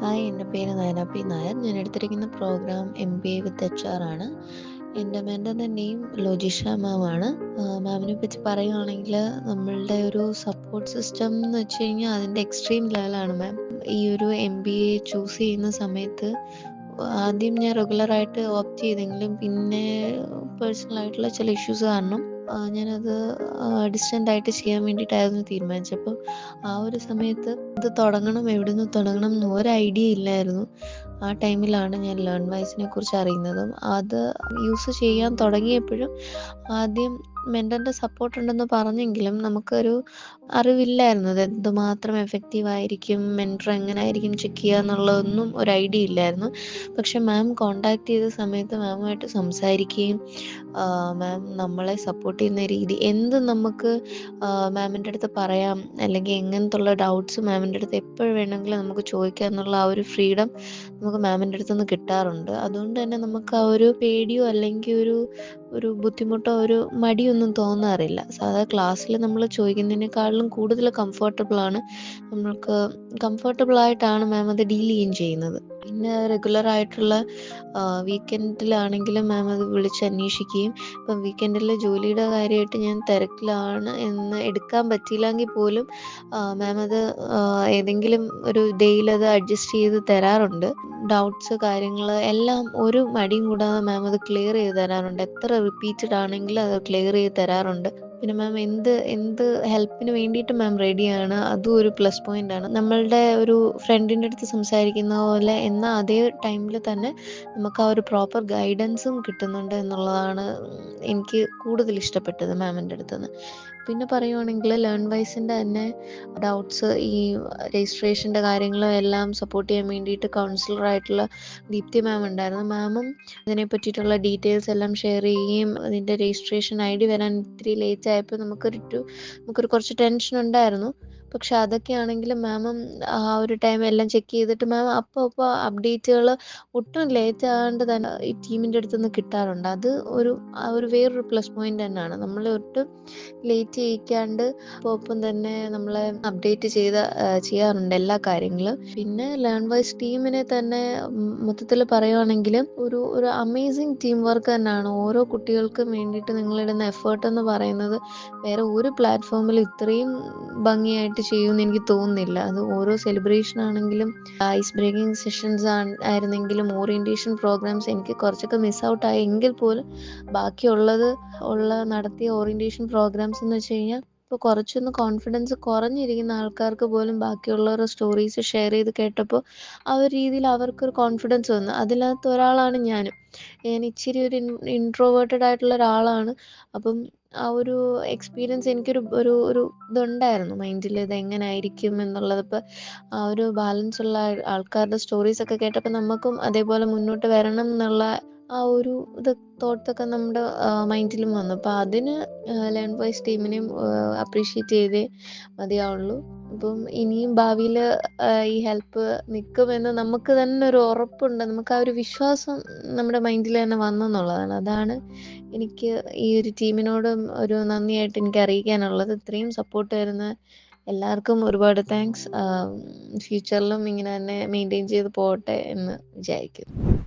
Hi എന്റെ പേര് Nayana P. Nair. ഞാൻ എടുത്തിരിക്കുന്ന program M B A with H R ആണ്. എന്റെ മെന്ററിന്റെ നെയിം ലോജിഷ മാം ആണ്. മാമിനെ പറ്റി പറയുകയാണെങ്കിൽ നമ്മളുടെ ഒരു സപ്പോർട്ട് സിസ്റ്റം എന്ന് വെച്ച് കഴിഞ്ഞാൽ അതിന്റെ എക്സ്ട്രീം ലെവലാണ് മാം ഈ ഒരു എം ബി എ ചൂസ് ചെയ്യുന്ന സമയത്ത് ആദ്യം ഞാൻ റെഗുലറായിട്ട് ഓപ്റ്റ് ചെയ്തെങ്കിലും പിന്നെ പേഴ്സണലായിട്ടുള്ള ചില ഇഷ്യൂസ് കാരണം ഞാനത് ഡിസ്റ്റന്റ് ആയിട്ട് ചെയ്യാൻ വേണ്ടിയിട്ടായിരുന്നു തീരുമാനിച്ചത് അപ്പം ആ ഒരു സമയത്ത് ഇത് തുടങ്ങണം എവിടെ നിന്ന് തുടങ്ങണം എന്ന് ഒരു ഐഡിയ ഇല്ലായിരുന്നു. ആ ടൈമിലാണ് ഞാൻ ലേൺ വൈസിനെ കുറിച്ച് അറിയുന്നതും. അത് യൂസ് ചെയ്യാൻ തുടങ്ങിയപ്പോഴും ആദ്യം മെന്ററിന്റെ സപ്പോർട്ട് ഉണ്ടെന്ന് പറഞ്ഞെങ്കിലും നമുക്കൊരു അറിവില്ലായിരുന്നു. അത് എന്തുമാത്രം എഫക്റ്റീവ് ആയിരിക്കും മെന്റർ എങ്ങനെ ആയിരിക്കും ചെക്ക് ചെയ്യുക എന്നുള്ളതൊന്നും ഒരു ഐഡിയ ഇല്ലായിരുന്നു. പക്ഷെ മാം കോണ്ടാക്ട് ചെയ്ത സമയത്ത് മാമുമായിട്ട് സംസാരിക്കുകയും മാം നമ്മളെ സപ്പോർട്ട് ചെയ്യുന്ന രീതി എന്ത് നമുക്ക് മാമിന്റെ അടുത്ത് പറയാം അല്ലെങ്കിൽ എങ്ങനത്തുള്ള ഡൗട്ട്സ് മാമിന്റെ അടുത്ത് എപ്പോഴും വേണമെങ്കിലും നമുക്ക് ചോദിക്കാം എന്നുള്ള ആ ഒരു ഫ്രീഡം നമുക്ക് മാമിന്റെ അടുത്ത് നിന്ന് കിട്ടാറുണ്ട്. അതുകൊണ്ട് തന്നെ നമുക്ക് ആ ഒരു പേടിയോ അല്ലെങ്കിൽ ഒരു ഒരു ബുദ്ധിമുട്ടോ ഒരു മടിയൊന്നും തോന്നാറില്ല. സാധാ ക്ലാസ്സിൽ നമ്മൾ ചോദിക്കുന്നതിനേക്കാളും കൂടുതൽ കംഫർട്ടബിളാണ് നമ്മൾക്ക് കംഫർട്ടബിൾ ആയിട്ടാണ് മാം അത് ഡീൽ ചെയ്യുകയും ചെയ്യുന്നത്. പിന്നെ റെഗുലർ ആയിട്ടുള്ള വീക്കെൻഡിലാണെങ്കിലും മാം അത് വിളിച്ച് അന്വേഷിക്കുകയും ഇപ്പം വീക്കെൻഡിൽ ജോലിയുടെ കാര്യമായിട്ട് ഞാൻ തിരക്കിലാണ് എന്ന് എടുക്കാൻ പറ്റിയില്ലെങ്കിൽ പോലും മാം അത് ഏതെങ്കിലും ഒരു ഡേയിൽ അത് അഡ്ജസ്റ്റ് ചെയ്ത് തരാറുണ്ട്. ഡൗട്ട്സ് കാര്യങ്ങൾ എല്ലാം ഒരു മടിയും കൂടാതെ മാം അത് ക്ലിയർ ചെയ്ത് തരാറുണ്ട്. എത്ര റിപ്പീറ്റഡ് ആണെങ്കിലും അത് ക്ലിയർ ചെയ്ത് തരാറുണ്ട്. പിന്നെ മാം എന്ത് എന്ത് ഹെൽപ്പിന് വേണ്ടിയിട്ട് മാം റെഡിയാണ് അതും ഒരു പ്ലസ് പോയിന്റ് ആണ്. നമ്മളുടെ ഒരു ഫ്രണ്ടിന്റെ അടുത്ത് സംസാരിക്കുന്ന പോലെ എന്നാൽ അതേ ടൈമിൽ തന്നെ നമുക്ക് ആ ഒരു പ്രോപ്പർ ഗൈഡൻസും കിട്ടുന്നുണ്ട് എന്നുള്ളതാണ് എനിക്ക് കൂടുതൽ ഇഷ്ടപ്പെട്ടത് മാമിന്റെ അടുത്ത് നിന്ന് പിന്നെ പറയുവാണെങ്കിൽ ലേൺ വൈസിന്റെ തന്നെ ഡൗട്ട്സ് ഈ രജിസ്ട്രേഷന്റെ കാര്യങ്ങളും എല്ലാം സപ്പോർട്ട് ചെയ്യാൻ വേണ്ടിയിട്ട് കൗൺസിലറായിട്ടുള്ള ദീപ്തി മാം ഉണ്ടായിരുന്നു. മാമും അതിനെ പറ്റിയിട്ടുള്ള ഡീറ്റെയിൽസ് എല്ലാം ഷെയർ ചെയ്യുകയും അതിന്റെ രജിസ്ട്രേഷൻ ഐ ഡി വരാൻ ഇത്തിരി ലേറ്റ് ആയപ്പോൾ നമുക്കൊരു നമുക്കൊരു കുറച്ച് ടെൻഷൻ ഉണ്ടായിരുന്നു. പക്ഷെ അതൊക്കെ ആണെങ്കിൽ മാമും ആ ഒരു ടൈം എല്ലാം ചെക്ക് ചെയ്തിട്ട് മാം അപ്പോൾ അപ്പോൾ അപ്ഡേറ്റുകൾ ഒട്ടും ലേറ്റ് ആകാണ്ട് തന്നെ ഈ ടീമിന്റെ അടുത്ത് നിന്ന് കിട്ടാറുണ്ട്. അത് ഒരു ഒരു വേറൊരു പ്ലസ് പോയിന്റ് തന്നെയാണ്. നമ്മൾ ഒട്ടും ലേറ്റ് ചെയ്യിക്കാണ്ട് ഒപ്പം തന്നെ നമ്മളെ അപ്ഡേറ്റ് ചെയ്ത് ചെയ്യാറുണ്ട് എല്ലാ കാര്യങ്ങളും. പിന്നെ ലേൺ വൈസ് ടീമിനെ തന്നെ മൊത്തത്തിൽ പറയുവാണെങ്കിൽ ഒരു ഒരു അമേസിങ് ടീം വർക്ക് തന്നെയാണ്. ഓരോ കുട്ടികൾക്കും വേണ്ടിയിട്ട് നിങ്ങളിടുന്ന എഫേർട്ട് എന്ന് പറയുന്നത് വേറെ ഒരു പ്ലാറ്റ്ഫോമിൽ ഇത്രയും ഭംഗിയായിട്ട് ചെയ്യുമെന്ന് എനിക്ക് തോന്നുന്നില്ല. അത് ഓരോ സെലിബ്രേഷൻ ആണെങ്കിലും ഐസ് ബ്രേക്കിംഗ് സെഷൻസ് ആയിരുന്നെങ്കിലും ഓറിയന്റേഷൻ പ്രോഗ്രാംസ് എനിക്ക് കുറച്ചൊക്കെ മിസ് ഔട്ട് ആയെങ്കിൽ പോലും ബാക്കിയുള്ളത് ഉള്ള നടത്തിയ ഓറിയന്റേഷൻ പ്രോഗ്രാംസ് എന്ന് വെച്ച് കഴിഞ്ഞാൽ ഇപ്പോൾ കുറച്ചൊന്ന് കോൺഫിഡൻസ് കുറഞ്ഞിരിക്കുന്ന ആൾക്കാർക്ക് പോലും ബാക്കിയുള്ളവരുടെ സ്റ്റോറീസ് ഷെയർ ചെയ്ത് കേട്ടപ്പോൾ ആ ഒരു രീതിയിൽ അവർക്കൊരു കോൺഫിഡൻസ് വന്നു. അതിനകത്ത് ഒരാളാണ് ഞാനും. ഞാൻ ഇച്ചിരി ഒരു ഇൻട്രോവേർട്ടഡ് ആയിട്ടുള്ള ഒരാളാണ്. അപ്പം ആ ഒരു എക്സ്പീരിയൻസ് എനിക്കൊരു ഒരു ഒരു ഇതുണ്ടായിരുന്നു. മൈൻഡിൽ ഇത് എങ്ങനെ ആയിരിക്കും എന്നുള്ളത്. ഇപ്പോൾ ആ ഒരു ബാലൻസ് ഉള്ള ആൾക്കാരുടെ സ്റ്റോറീസ് ഒക്കെ കേട്ടപ്പോൾ നമുക്കും അതേപോലെ മുന്നോട്ട് വരണം എന്നുള്ള ആ ഒരു ഇത് തോട്ടൊക്കെ നമ്മുടെ മൈൻഡിലും വന്നു. അപ്പോൾ അതിന് ലേൺ വൈസ് ടീമിനെയും അപ്രീഷിയേറ്റ് ചെയ്തേ മതിയാവുള്ളൂ. അപ്പം ഇനിയും ഭാവിയിൽ ഈ ഹെൽപ്പ് നിൽക്കുമെന്ന് നമുക്ക് തന്നെ ഒരു ഉറപ്പുണ്ട്. നമുക്ക് ആ ഒരു വിശ്വാസം നമ്മുടെ മൈൻഡിൽ തന്നെ വന്നെന്നുള്ളതാണ്. അതാണ് എനിക്ക് ഈ ഒരു ടീമിനോടും ഒരു നന്ദിയായിട്ട് എനിക്ക് അറിയിക്കാനുള്ളത്. ഇത്രയും സപ്പോർട്ട് തരുന്ന എല്ലാവർക്കും ഒരുപാട് താങ്ക്സ് ഫ്യൂച്ചറിലും ഇങ്ങനെ തന്നെ മെയിന്റെയിൻ ചെയ്ത് പോകട്ടെ എന്ന് വിചാരിക്കുന്നു.